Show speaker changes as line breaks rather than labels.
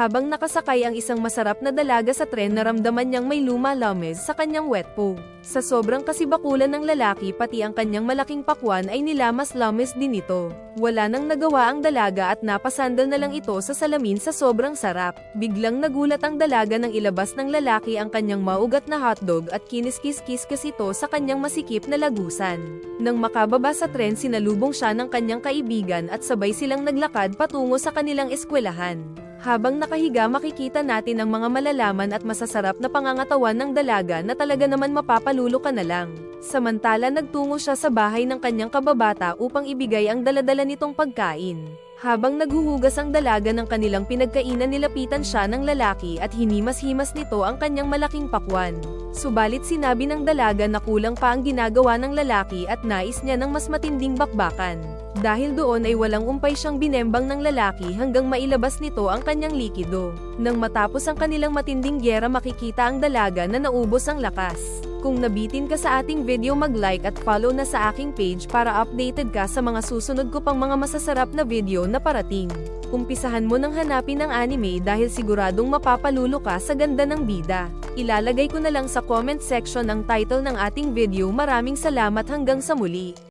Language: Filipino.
Habang nakasakay ang isang masarap na dalaga sa tren naramdaman niyang may lumalames sa kanyang wet pog. Sa sobrang kasibakulan ng lalaki pati ang kanyang malaking pakwan ay nilamas lames din ito. Wala nang nagawa ang dalaga at napasandal na lang ito sa salamin sa sobrang sarap. Biglang nagulat ang dalaga nang ilabas ng lalaki ang kanyang maugat na hotdog at kiniskis-kiskis ito sa kanyang masikip na lagusan. Nang makababa sa tren sinalubong siya ng kanyang kaibigan at sabay silang naglakad patungo sa kanilang eskwelahan. Habang nakahiga makikita natin ang mga malalaman at masasarap na pangangatawan ng dalaga na talaga naman mapapalulo ka na lang. Samantala nagtungo siya sa bahay ng kanyang kababata upang ibigay ang daladala nitong pagkain. Habang naghuhugas ang dalaga ng kanilang pinagkainan nilapitan siya ng lalaki at hinimas-himas nito ang kanyang malaking pakwan. Subalit sinabi ng dalaga na kulang pa ang ginagawa ng lalaki at nais niya ng mas matinding bakbakan. Dahil doon ay walang umpay siyang binembang ng lalaki hanggang mailabas nito ang kanyang likido. Nang matapos ang kanilang matinding gyera makikita ang dalaga na naubos ang lakas. Kung nabitin ka sa ating video mag-like at follow na sa aking page para updated ka sa mga susunod ko pang mga masasarap na video na parating. Umpisahan mo nang hanapin ang anime dahil siguradong mapapalulo ka sa ganda ng bida. Ilalagay ko na lang sa comment section ang title ng ating video maraming salamat hanggang sa muli.